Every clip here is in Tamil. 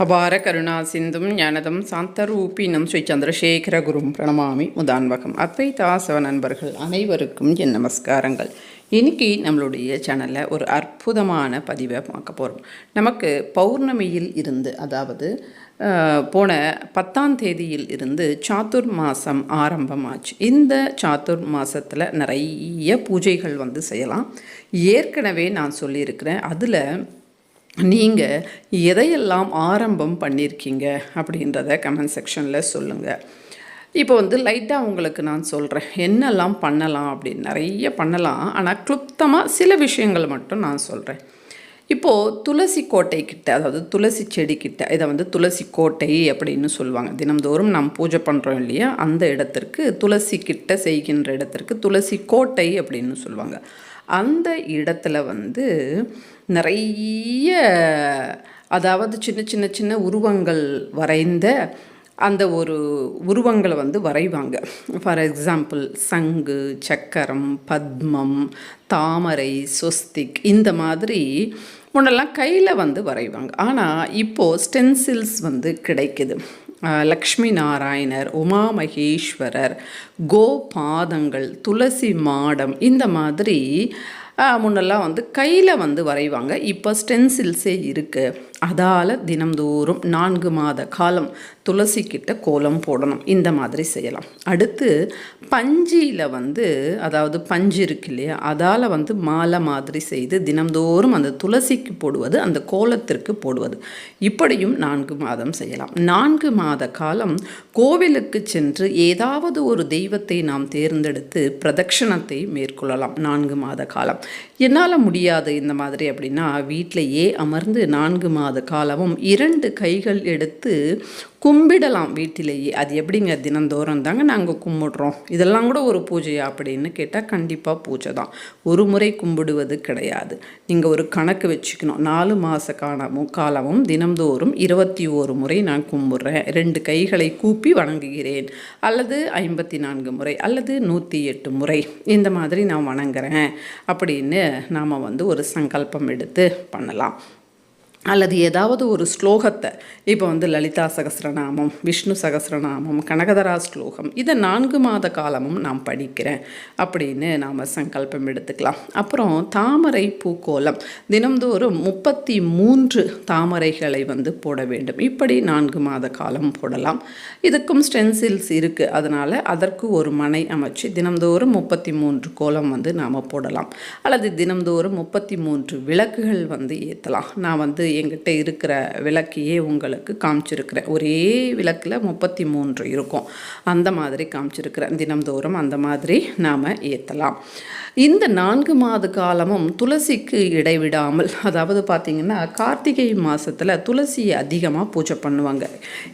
அபார கருணா சிந்தும் ஞானதம் சாந்தரூபினம் ஸ்ரீ சந்திரசேகர குரும் பிரணமாமி முதான்வகம். அத்வைதாசவ நண்பர்கள் அனைவருக்கும் என் நமஸ்காரங்கள். இன்னைக்கு நம்மளுடைய சேனலில் ஒரு அற்புதமான பதிவை பார்க்க போகிறோம் நமக்கு பௌர்ணமியில் இருந்து அதாவது போன பத்தாம் தேதியில் இருந்து சாத்துர் மாதம் ஆரம்பமாச்சு. இந்த சாத்துர் மாதத்தில் நிறைய பூஜைகள் வந்து செய்யலாம். ஏற்கனவே நான் சொல்லியிருக்கிறேன். அதில் நீங்கள் எதையெல்லாம் ஆரம்பம் பண்ணியிருக்கீங்க அப்படின்றத கமெண்ட் செக்ஷனில் சொல்லுங்கள் இப்போ வந்து லைட்டாக உங்களுக்கு நான் சொல்கிறேன் என்னெல்லாம் பண்ணலாம் அப்படின்னு. நிறைய பண்ணலாம். ஆனால் கிளுப்தமாக சில விஷயங்கள் மட்டும் நான் சொல்கிறேன் இப்போது துளசி கோட்டை கிட்ட அதாவது துளசி செடி கிட்ட இதை வந்து துளசி கோட்டை அப்படின்னு சொல்லுவாங்க. தினம்தோறும் நாம் பூஜை பண்ணுறோம் இல்லையா? அந்த இடத்திற்கு துளசி கிட்ட செய்கின்ற இடத்திற்கு துளசி கோட்டை அப்படின்னு சொல்லுவாங்க. அந்த இடத்துல வந்து நிறைய அதாவது சின்ன சின்ன சின்ன உருவங்கள் வரைந்த அந்த ஒரு உருவங்களை வந்து வரைவாங்க. ஃபார் எக்ஸாம்பிள் சங்கு சக்கரம் பத்மம் தாமரை சொஸ்திக் இந்த மாதிரி முன்னெல்லாம் கையில் வந்து வரைவாங்க. ஆனால் இப்போது ஸ்டென்சில்ஸ் வந்து கிடைக்குது. லக்ஷ்மி நாராயணர் உமா மகேஸ்வரர் கோபாதங்கள் துளசி மாடம் இந்த மாதிரி முன்னெல்லாம் வந்து கையில் வந்து வரைவாங்க. இப்போ ஸ்டென்சில்ஸே இருக்குது அதால் தினம்தோறும் நான்கு மாத காலம் துளசி கிட்ட கோலம் போடணும். இந்த மாதிரி செய்யலாம். அடுத்து பஞ்சியில் வந்து அதாவது பஞ்சு இருக்கு இல்லையா அதால் வந்து மாலை மாதிரி செய்து தினம்தோறும் அந்த துளசிக்கு போடுவது அந்த கோலத்திற்கு போடுவது. இப்படியும் நான்கு மாதம் செய்யலாம். நான்கு மாத காலம் கோவிலுக்கு சென்று ஏதாவது ஒரு தெய்வத்தை நாம் தேர்ந்தெடுத்து பிரதட்சணத்தை மேற்கொள்ளலாம். நான்கு மாத காலம். என்னால் முடியாது இந்த மாதிரி அப்படின்னா வீட்டிலேயே அமர்ந்து நான்கு மாத காலமும் இரண்டு கைகள் எடுத்து கும்பிடலாம் வீட்டிலேயே. அது எப்படிங்க? தினந்தோறும் தாங்க நாங்கள் கும்பிடுறோம். இதெல்லாம் கூட ஒரு பூஜையா அப்படின்னு கேட்டால் கண்டிப்பாக பூஜை தான். ஒரு முறை கும்பிடுவது கிடையாது. நீங்கள் ஒரு கணக்கு வச்சுக்கணும். நாலு மாத காலமும் காலமும் தினந்தோறும் இருபத்தி ஓரு முறை நான் கும்பிட்றேன். ரெண்டு கைகளை கூப்பி வணங்குகிறேன். அல்லது ஐம்பத்தி நான்கு முறை அல்லது நூற்றி எட்டு முறை. இந்த மாதிரி நான் வணங்குறேன் அப்படின்னு நாம் வந்து ஒரு சங்கல்பம் எடுத்து பண்ணலாம். அல்லது ஏதாவது ஒரு ஸ்லோகத்தை இப்போ வந்து லலிதா சகஸ்ரநாமம் விஷ்ணு சகஸ்ரநாமம் கனகதரா ஸ்லோகம் இதை நான்கு மாத காலமும் நான் படிக்கிறேன் அப்படின்னு நாம் சங்கல்பம் எடுத்துக்கலாம். அப்புறம் தாமரை பூக்கோலம் தினம்தோறும் முப்பத்தி மூன்று தாமரைகளை வந்து போட வேண்டும். இப்படி நான்கு மாத காலம் போடலாம். இதுக்கும் ஸ்டென்சில்ஸ் இருக்குது அதனால் அதற்கு ஒரு மனை அமைச்சு தினம்தோறும் முப்பத்தி மூன்று கோலம் வந்து நாம் போடலாம். அல்லது தினம்தோறும் முப்பத்தி மூன்று விளக்குகள் வந்து ஏற்றலாம் நான் வந்து எங்கிட்ட இருக்கிற விளக்கையே உங்களுக்கு காமிச்சிருக்கிறேன். ஒரே விளக்கில் முப்பத்தி மூன்று இருக்கும். அந்த மாதிரி காமிச்சிருக்கிறேன் தினம்தோறும் அந்த மாதிரி நாம் ஏற்றலாம் இந்த நான்கு மாத காலமும் துளசிக்கு இடைவிடாமல் அதாவது பார்த்திங்கன்னா கார்த்திகை மாதத்தில் துளசியை அதிகமாக பூஜை பண்ணுவாங்க.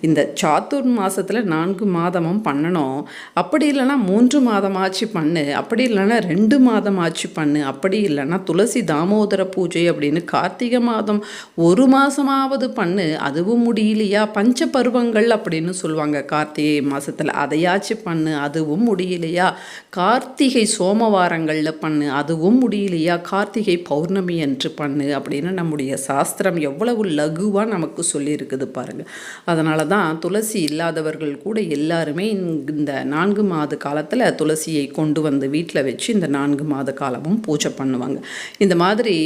இந்த சாத்தூர் மாதத்தில் நான்கு மாதமும் பண்ணணும். அப்படி இல்லைன்னா மூன்று மாதமாச்சு பண்ணு. அப்படி இல்லைன்னா ரெண்டு மாதமாச்சு பண்ணு. அப்படி இல்லைன்னா துளசி தாமோதர பூஜை அப்படின்னு கார்த்திகை மாதம் ஒரு மாதமாவது பண்ணு அதுவும் முடியலையா? பஞ்ச பருவங்கள் அப்படின்னு சொல்லுவாங்க கார்த்திகை மாதத்தில் அதையாச்சும் பண்ணு அதுவும் முடியலையா? கார்த்திகை சோமவாரங்களில் பண்ணு அதுவும் முடியலையா? கார்த்திகை பௌர்ணமி என்று பண்ணு அப்படின்னு நம்முடைய சாஸ்திரம் எவ்வளவு லகுவாக நமக்கு சொல்லியிருக்குது பாருங்கள் அதனால தான் துளசி இல்லாதவர்கள் கூட எல்லாருமே இந்த நான்கு மாத காலத்தில் துளசியை கொண்டு வந்து வீட்டில் வச்சு இந்த நான்கு மாத காலமும் பூஜை பண்ணுவாங்க. இந்த மாதிரி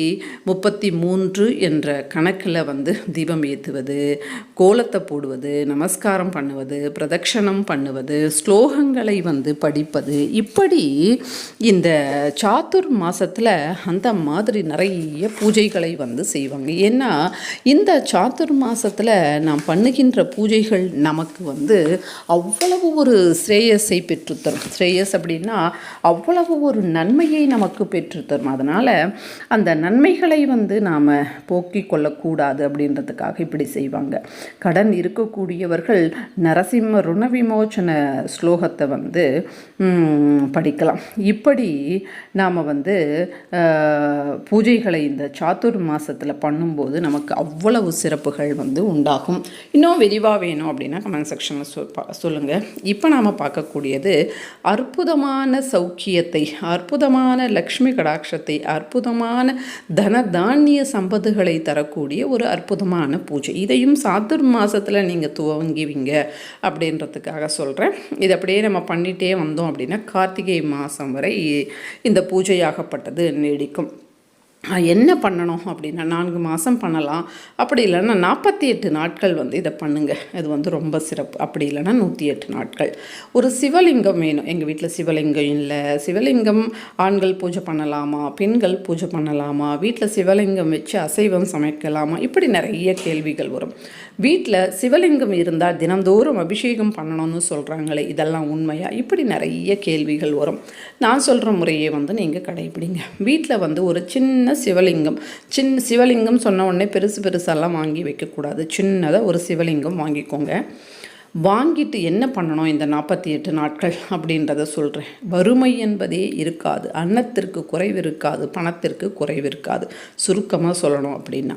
முப்பத்தி மூன்று என்ற கணக்கு கணக்கில் வந்து தீபம் ஏற்றுவது கோலத்தை போடுவது நமஸ்காரம் பண்ணுவது பிரதட்சணம் பண்ணுவது ஸ்லோகங்களை வந்து படிப்பது. இப்படி இந்த சாத்துர் மாதத்தில் அந்த மாதிரி நிறைய பூஜைகளை வந்து செய்வாங்க. ஏன்னா இந்த சாத்துர் மாதத்தில் நாம் பண்ணுகின்ற பூஜைகள் நமக்கு வந்து அவ்வளவு ஒரு ஸ்ரேயஸை பெற்றுத்தரும். ஸ்ரேயஸ் அப்படின்னா அவ்வளவு ஒரு நன்மையை நமக்கு பெற்றுத்தரும். அதனால் அந்த நன்மைகளை வந்து நாம் போக்கிக் கூடாது அப்படின்றதுக்காக இப்படி செய்வாங்க. கடன் இருக்கக்கூடியவர்கள் நரசிம்ம ருண விமோச்சன ஸ்லோகத்தை வந்து படிக்கலாம். இப்படி நாம் வந்து பூஜைகளை இந்த சாத்துர் மாதத்தில் பண்ணும்போது நமக்கு அவ்வளவு சிறப்புகள் வந்து உண்டாகும். இன்னும் விரிவாக வேணும் அப்படின்னா கமெண்ட் செக்ஷனில் சொல் பா- இப்போ நாம் பார்க்கக்கூடியது அற்புதமான சௌக்கியத்தை அற்புதமான லக்ஷ்மி கடாட்சத்தை அற்புதமான தன தானிய சம்பத்துகளை தரக்கூடிய செய்யக்கூடிய ஒரு அற்புதமான பூஜை. இதையும் சாத்துர் மாதத்தில் நீங்கள் துவங்குவீங்க அப்படின்றதுக்காக சொல்கிறேன் இது அப்படியே நம்ம பண்ணிகிட்டே வந்தோம் அப்படின்னா கார்த்திகை மாதம் வரை இந்த பூஜையாகப்பட்டது நீடிக்கும். என்ன பண்ணணும் அப்படின்னா நான்கு மாதம் பண்ணலாம். அப்படி இல்லைன்னா நாற்பத்தி எட்டு நாட்கள் வந்து இதை பண்ணுங்கள் இது வந்து ரொம்ப சிறப்பு. அப்படி இல்லைன்னா நூற்றி எட்டு நாட்கள். ஒரு சிவலிங்கம் வேணும். எங்கள் வீட்டில் சிவலிங்கம் இல்லை. சிவலிங்கம் ஆண்கள் பூஜை பண்ணலாமா? பெண்கள் பூஜை பண்ணலாமா? வீட்டில் சிவலிங்கம் வச்சு அசைவம் சமைக்கலாமா? இப்படி நிறைய கேள்விகள் வரும். வீட்டில் சிவலிங்கம் இருந்தால் தினந்தோறும் அபிஷேகம் பண்ணணும்னு சொல்கிறாங்களே இதெல்லாம் உண்மையாக இப்படி நிறைய கேள்விகள் வரும். நான் சொல்கிற முறையை வந்து நீங்கள் கடைபிடிங்க. வீட்டில் வந்து ஒரு சின்ன சிவலிங்கம். சின்ன சிவலிங்கம் சொன்ன உடனே பெருசு பெருசெல்லாம் வாங்கி வைக்கக்கூடாது. சின்னதாக ஒரு சிவலிங்கம் வாங்கிக்கோங்க. வாங்கிட்டு என்ன பண்ணணும் இந்த நாற்பத்தி எட்டு நாட்கள் அப்படின்றத சொல்கிறேன் வறுமை என்பதே இருக்காது. அன்னத்திற்கு குறைவு இருக்காது. பணத்திற்கு குறைவு இருக்காது. சுருக்கமாக சொல்லணும் அப்படின்னா.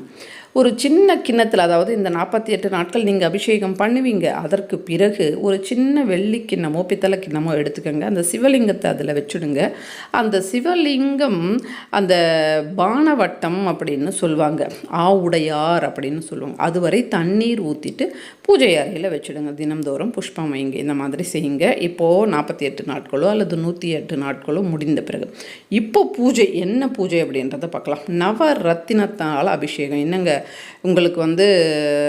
ஒரு சின்ன கிண்ணத்தில் அதாவது இந்த நாற்பத்தி எட்டு நாட்கள் நீங்கள் அபிஷேகம் பண்ணுவீங்க அதற்கு பிறகு ஒரு சின்ன வெள்ளி கிண்ணமோ பித்தளை கிண்ணமோ எடுத்துக்கோங்க. அந்த சிவலிங்கத்தை அதில் வச்சுடுங்க. அந்த சிவலிங்கம் அந்த பானவட்டம் அப்படின்னு சொல்லுவாங்க. ஆவுடையார் அப்படின்னு சொல்லுவாங்க. அதுவரை தண்ணீர் ஊற்றிட்டு பூஜை அறையில் வச்சுடுங்க. தினம்தோறும் புஷ்பம் வைங்க. இந்த மாதிரி செய்யுங்க. இப்போது நாற்பத்தி எட்டு நாட்களோ அல்லது நூற்றி எட்டு நாட்களோ முடிந்த பிறகு. இப்போ பூஜை என்ன பூஜை அப்படின்றத பார்க்கலாம். நவ ரத்தினத்தால் அபிஷேகம். என்னங்க? உங்களுக்கு வந்து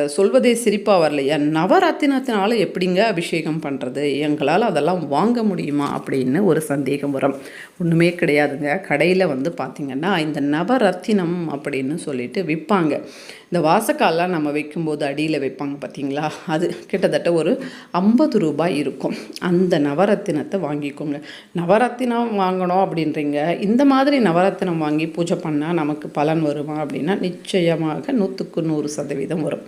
சொல்வதே சிரிப்பாக வரலையா நவரத்தினத்தினால எப்படிங்க அபிஷேகம் பண்ணுறது எங்களால் அதெல்லாம் வாங்க முடியுமா? அப்படின்னு ஒரு சந்தேகம் வரும். ஒன்றுமே கிடையாதுங்க. கடையில் வந்து பார்த்திங்கன்னா இந்த நவரத்தினம் அப்படின்னு சொல்லிட்டு விற்பாங்க இந்த வாசக்கால்லாம் நம்ம வைக்கும்போது அடியில் வைப்பாங்க பார்த்தீங்களா? அது கிட்டத்தட்ட ஒரு ஐம்பது ரூபாய் இருக்கும். அந்த நவரத்தினத்தை வாங்கிக்கோங்க. நவரத்தினம் வாங்கணும் அப்படின்றீங்க. இந்த மாதிரி நவரத்தினம் வாங்கி பூஜை பண்ணால் நமக்கு பலன் வருமா அப்படின்னா நிச்சயமாக நூற்றுக்கு நூறு சதவீதம் வரும்.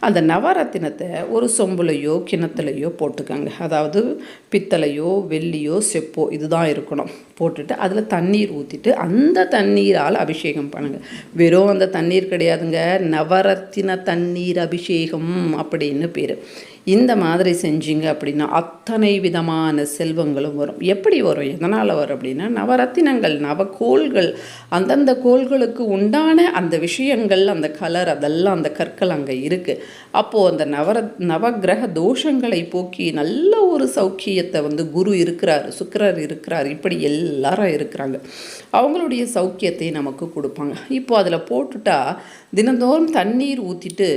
அந்த நவரத்தினத்தை ஒரு சொம்புலையோ கிணத்துலையோ போட்டுக்கோங்க. அதாவது பித்தளையோ வெள்ளியோ செப்போ இதுதான் இருக்கணும். போட்டுட்டு அதில் தண்ணீர் ஊற்றிட்டு அந்த தண்ணீரால் அபிஷேகம் பண்ணுங்கள் வெறும் அந்த தண்ணீர் கிடையாதுங்க. நவரத்தின தண்ணீர் அபிஷேகம் அப்படின்னு பேர். இந்த மாதிரி செஞ்சீங்க அப்படின்னா அத்தனை விதமான செல்வங்களும் வரும். எப்படி வரும்? எதனால் வரும் அப்படின்னா நவரத்தினங்கள் நவக்கோள்கள் அந்தந்த கோள்களுக்கு உண்டான அந்த விஷயங்கள் அந்த கலர் அதெல்லாம் அந்த கற்கள் அங்கே இருக்குது அப்போது அந்த நவர நவகிரக தோஷங்களை போக்கி நல்ல ஒரு சௌக்கியத்தை வந்து குரு இருக்கிறார் சுக்கரர் இருக்கிறார் இப்படி எல்லாரும் இருக்கிறாங்க. அவங்களுடைய சௌக்கியத்தை நமக்கு கொடுப்பாங்க. இப்போ அதில் போட்டுட்டா தினந்தோறும் தண்ணீர் ஊற்றிட்டு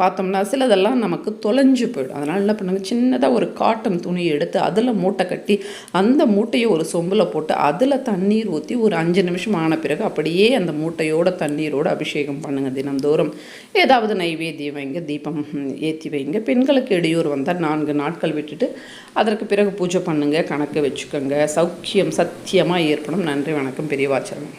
பார்த்தோம்னா சிலதெல்லாம் நமக்கு தொலைஞ்சு போயிடும். அதனால் என்ன பண்ணுங்க? சின்னதாக ஒரு காட்டன் துணியை எடுத்து அதில் மூட்டை கட்டி அந்த மூட்டையை ஒரு சொம்பில் போட்டு அதில் தண்ணீர் ஊற்றி ஒரு அஞ்சு நிமிஷம் ஆன பிறகு அப்படியே அந்த மூட்டையோட தண்ணீரோடு அபிஷேகம் பண்ணுங்கள் தினந்தோறும் ஏதாவது நைவேத்தியம் வைங்க தீபம் ஏற்றி வைங்க. பெண்களுக்கு இடையூறு வந்தால் நான்கு நாட்கள் விட்டுட்டு அதற்கு பிறகு பூஜை பண்ணுங்கள் கணக்கு வச்சுக்கோங்க. சௌக்கியம் சத்தியமாக ஏற்படும். நன்றி வணக்கம் பெரியவாச்சரம்